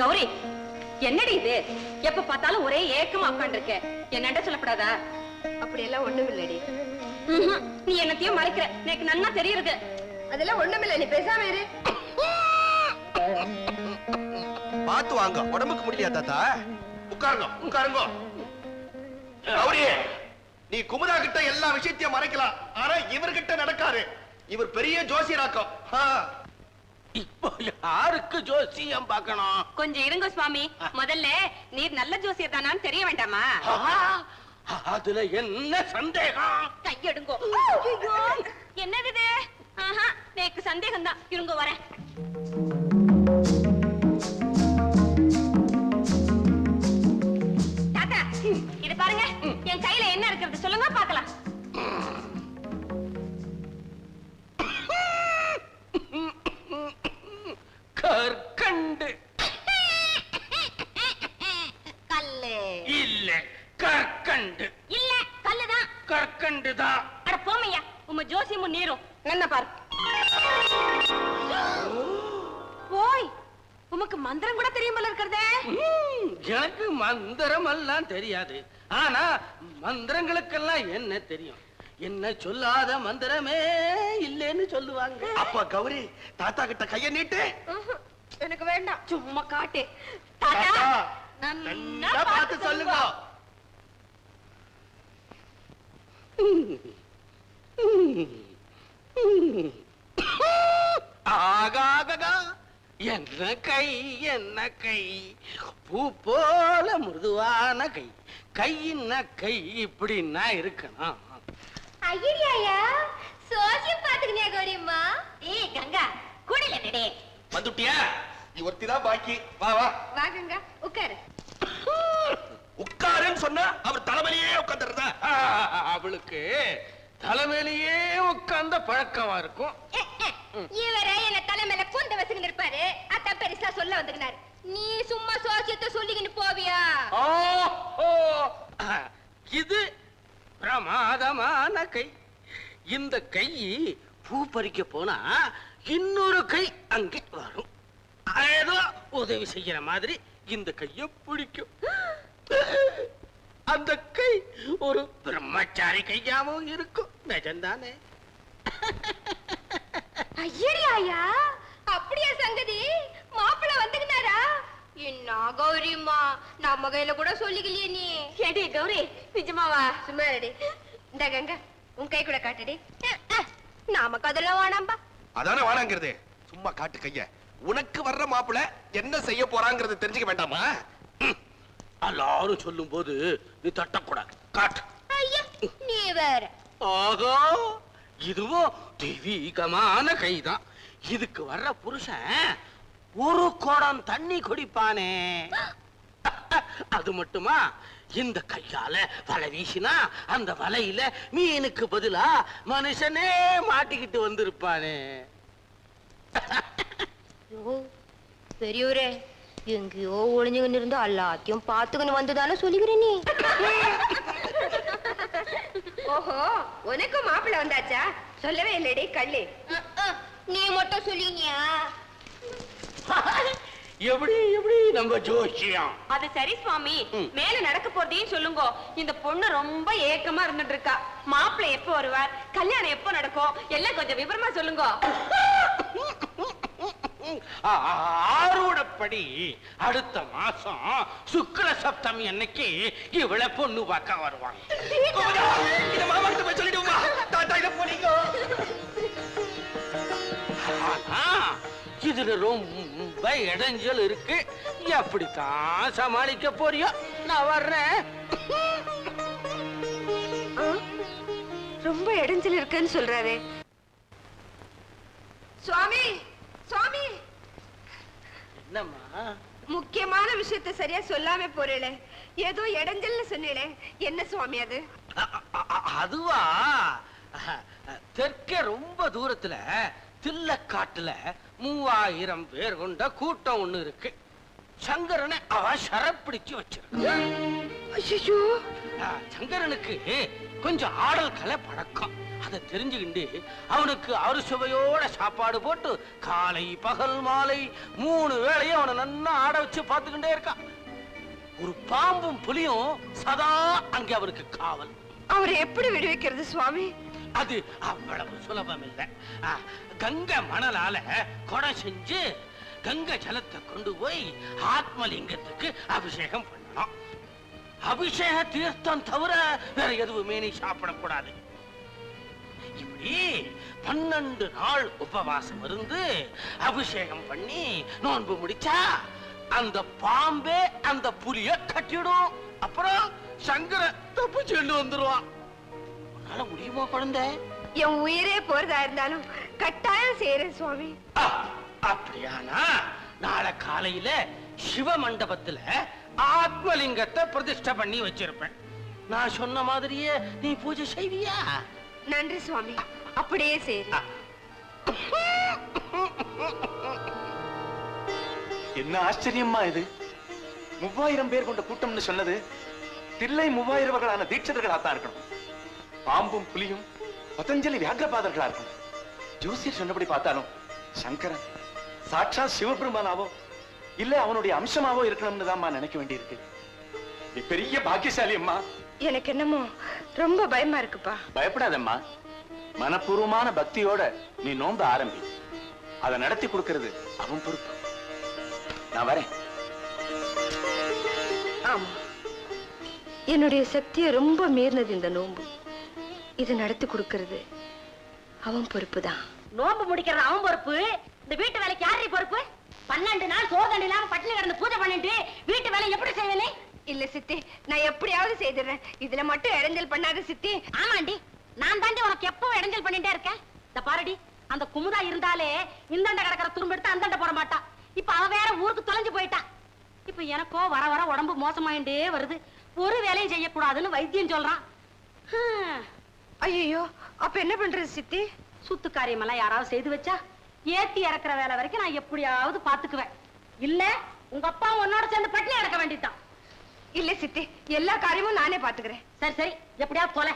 கௌரி என்னடி இது? எப்ப பார்த்தாலும் ஒரே ஏக்கமா உட்காந்துருக்க என்னண்ட சொல்லப்படாதா அப்படி எல்லாம் ஒண்ணும் இல்லடி. நீ என்னத்தையும் மறைக்கிற. எனக்கு நன்னா தெரியுது அதெல்லாம் ஒண்ணுமில்ல நீ பேசாம இரு. பார்த்து வாங்க. உடம்புக்கு முடியலையா தாத்தா? உட்காருங்க. உட்காருங்க. கௌரி நீ குமுதா கிட்ட எல்லா விஷயத்தையும் மறைக்கலாம். ஆனா இவர்கிட்ட நடக்காது. இவர் பெரிய ஜோசியராக்கம். இப்போ யாருக்கு ஜோசியம் பார்க்கணும்? கொஞ்சம் இருங்க சுவாமி. முதல்ல நீர் நல்ல ஜோசியர் தானான்னு தெரிய வேண்டாமா? ஆஹா, அதுல என்ன சந்தேகம்? கையெடுங்கோ. ஐயோ, என்னது இது? ஆஹா எனக்கு சந்தேகம் தான் இருங்க வரேன். இருக்கிறது சொல்லுங்க பார்க்கலாம். கற்கண்டு. கல்லு. இல்ல கற்கண்டு. இல்ல கல்லுதான். கற்கண்டு தான் அட போமையா உம்ம ஜோசியமும் நீரும். என்ன பாரு. ஓய் உமக்கு மந்திரம் கூட தெரியுமல இருக்கிறதே. எனக்கு மந்திரம் எல்லாம் தெரியாது. ஆனா மந்திரங்களுக்கெல்லாம் என்ன தெரியும்? என்ன சொல்லாத மந்திரமே இல்லைன்னு சொல்லுவாங்க. அப்ப கௌரி தாத்தா கிட்ட கைய நீட்டு. எனக்கு வேண்டாம். சும்மா காட்டு. நல்லா பார்த்து சொல்லுங்க. ஆகாகா என்ன கை என்ன கை? பூ போல மிருதுவான கை. கையின்ன கை? இப்படின்னா இருக்கணும். ஐயா சோசியம் பாத்துக்கினியா கௌரியம்மா ஏய் கங்கா கூடல நடே. வந்துட்டியா? நீ ஒருத்தி தான் பாக்கி. வா வா. வாங்குங்க உட்காரு. உட்காருன்னு சொன்னா அவர் தலைமையிலேயே உட்காந்துருதா ஆ, அவளுக்கு தலைமையிலேயே உட்கார்ந்த பழக்கமா இருக்கும். இவரே என்ன தலைமையில குந்த வச்சுக்கிட்டு இருப்பாரு. அதான் பெருசா சொல்ல வந்துக்கினாரு. நீ சும்மா சோசியத்தை சொல்லிக்கிட்டு போவியா? இது பிரமாதமான கை. இந்த கை பூ பறிக்க போனா இன்னொரு கை அங்கே வரும். ஏதோ உதவி செய்யற மாதிரி இந்த கைய பிடிக்கும். அந்த கை ஒரு பிரம்மச்சாரி கையாவும் இருக்கும். நிஜம்தானே? ஐயா. அப்படியா சங்கதி? மாப்பிள்ள வந்துக்கினாரா என்ன கௌரியம்மா நம்ம கையில கூட சொல்லிக்கலையே நீ. ஏடி கௌரி நிஜமாவா சும்மா ரெடி இந்த கங்கா உன் கை கூட காட்டுடி. நமக்கு அதெல்லாம் வேணாம்பா. அதானே வானாங்கிறது சும்மா காட்டு கைய. உனக்கு வர்ற மாப்பிள என்ன செய்ய போறாங்கிறது தெரிஞ்சுக்க வேண்டாமா? எல்லாரும் சொல்லும் போது நீ தட்டக்கூடாது. காட்டு. ஐயா நீ வேற. ஆகா இதுவும் தெய்வீகமான கைதான். இதுக்கு வர்ற புருஷன் ஒரு குடம் தண்ணி குடிப்பானே. அது மட்டுமா? இந்த கையால வலை வீசினா அந்த வலையில மீனுக்கு பதிலா மனுஷனே மாட்டிக்கிட்டு வந்திருப்பானே. பெரியவரே எங்கேயோ ஒளிஞ்சுக்கின்னு இருந்து எல்லாத்தையும் பார்த்துக்கின்னு வந்துதானே சொல்லிக்கிறேன் நீ? ஓஹோ உனக்கும் மாப்பிள்ள வந்தாச்சா? சொல்லவே இல்லடி கள்ளி. நீ மட்டும் சொல்லினியா? எப்படி எப்படி? நம்ம ஜோசியம். அது சரி சுவாமி. மேல நடக்க போறதையும் சொல்லுங்க. இந்த பொண்ணு ரொம்ப ஏக்கமா இருந்துட்டு இருக்கா மாப்பிள்ளை எப்போ வருவார்? கல்யாணம் எப்போ நடக்கும்? எல்லாம் கொஞ்சம் விவரமா சொல்லுங்க. ஆ- ஆரூடப்படி அடுத்த மாசம் சுக்ல சப்தமி அன்னைக்கு இவளை பொண்ணு பார்க்க வருவாங்க. குமுதா, இத இதுல ரொம்ப இடைஞ்சல் இருக்கு. எப்படித்தான் சமாளிக்க போறியோ? நான் வர்றேன். ரொம்ப இடைஞ்சல் இருக்குன்னு சொல்றாரு. சுவாமி சுவாமி. என்னம்மா? முக்கியமான விஷயத்தை சரியா சொல்லாம போறேளே. ஏதோ இடைஞ்சல்னு சொன்னேளே. என்ன சுவாமி அது? அதுவா? தெற்கே ரொம்ப தூரத்துல தில்லக்காட்டுல மூவாயிரம் பேர் கொண்ட கூட்டம் ஒண்ணு இருக்கு. சங்கரனை அவ சரப்பிடிச்சு வச்சிருக்க. ஐயோ சங்கரனுக்கு கொஞ்சம் ஆடல் கலை பழக்கம். அதை தெரிஞ்சுக்கிண்டு அவனுக்கு அறுசுவையோட சாப்பாடு போட்டு காலை பகல் மாலை மூணு வேளையும் அவனை நன்னா ஆட வச்சு பார்த்துக்கிட்டே இருக்கான். ஒரு பாம்பும் புலியும் சதா அங்கே அவருக்கு காவல். அவரை எப்படி விடுவிக்கிறது சுவாமி? அது அவ்வளவு சுலபம் இல்லை கங்கை மணலால கொடை செஞ்சு கங்கை ஜலத்தை கொண்டு போய் ஆத்மலிங்கத்துக்கு அபிஷேகம் பண்ணணும். அபிஷேக தீர்த்தம் தவிர வேற எதுவுமே நீ சாப்பிடக்கூடாது. இப்படி பன்னெண்டு நாள் உபவாசம் இருந்து அபிஷேகம் பண்ணி நோன்பு முடிச்சா அந்த பாம்பே அந்த புலிய கட்டிடும். அப்புறம் சங்கர தப்பு செல்லு வந்துருவான். முடியுமா குழந்தை? என் உயிரே போறதா இருந்தாலும் கட்டாயம் செய்யறேன் சுவாமி. அப்படியானா? நாளை காலையில சிவ மண்டபத்துல ஆத்மலிங்கத்தை பிரதிஷ்டை பண்ணி வச்சிருப்பேன். நான் சொன்ன மாதிரியே நீ பூஜை செய்வியா? நன்றி சுவாமி. அப்படியே செய்யறேன் என்ன ஆச்சரியமா இது? மூவாயிரம் பேர் கொண்ட கூட்டம்னு சொன்னது தில்லை மூவாயிரவர்களான தீட்சிதர்களாத்தான் இருக்கணும். பாம்பும் புலியும் பதஞ்சலி வியாகிரபாதர்களா இருக்கணும். ஜோசியர் சொன்னபடி பார்த்தாலும் சங்கரன் சாட்சா சிவபெருமானாவோ இல்ல அவனுடைய அம்சமாவோ இருக்கணும்னு தான் நினைக்க வேண்டியிருக்கு. நீ பெரிய பாக்கியசாலி அம்மா. எனக்கு என்னமோ ரொம்ப பயமா இருக்குப்பா. பயப்படாதம்மா. மனப்பூர்வமான பக்தியோட நீ நோன்பு ஆரம்பி. அதை நடத்தி கொடுக்கிறது அவன் பொறுப்பு. நான் வரேன். ஆமா. என்னுடைய சக்தியை ரொம்ப மீறினது இந்த நோன்பு. இது நடத்தி கொடுக்கறது. அவன் பொறுப்பு தான் நோம்பு முடிக்கிறது அவன் பொறுப்பு. இந்த வீட்டு வேலைக்கு யாரு பொறுப்பு? பன்னெண்டு நாள் சோதனை இல்லாம பட்டினி கிடந்து பூஜை பண்ணிட்டு வீட்டு வேலை எப்படி செய்வேனே? இல்ல சித்தி நான் எப்படியாவது செய்திடுறேன் இதுல மட்டும் இடைஞ்சல் பண்ணாத சித்தி. ஆமாண்டி நான் தாண்டி உனக்கு எப்பவும் இடைஞ்சல் பண்ணிட்டே இருக்கேன். இந்த பாருடி அந்த குமுதா இருந்தாலே இந்தாண்ட கிடக்கிற துரும்பு எடுத்து அந்தாண்ட போட மாட்டா. இப்ப அவ வேற ஊருக்கு தொலைஞ்சு போயிட்டா. இப்ப எனக்கோ வர வர உடம்பு மோசமாயிட்டே வருது. ஒரு வேலையும் செய்யக்கூடாதுன்னு வைத்தியம் சொல்றான். ஐயோ அப்ப என்ன பண்றது சித்தி? சுத்து காரியமெல்லாம் யாராவது செய்து வச்சா ஏத்தி இறக்குற வேலை வரைக்கும் நான் எப்படியாவது பாத்துக்குவேன். இல்ல உங்க அப்பா உன்னோட சேர்ந்து பட்டினி அடக்க வேண்டியதுதான். இல்ல சித்தி எல்லா காரியமும் நானே பாத்துக்கிறேன். சரி சரி எப்படியாவது தொலை.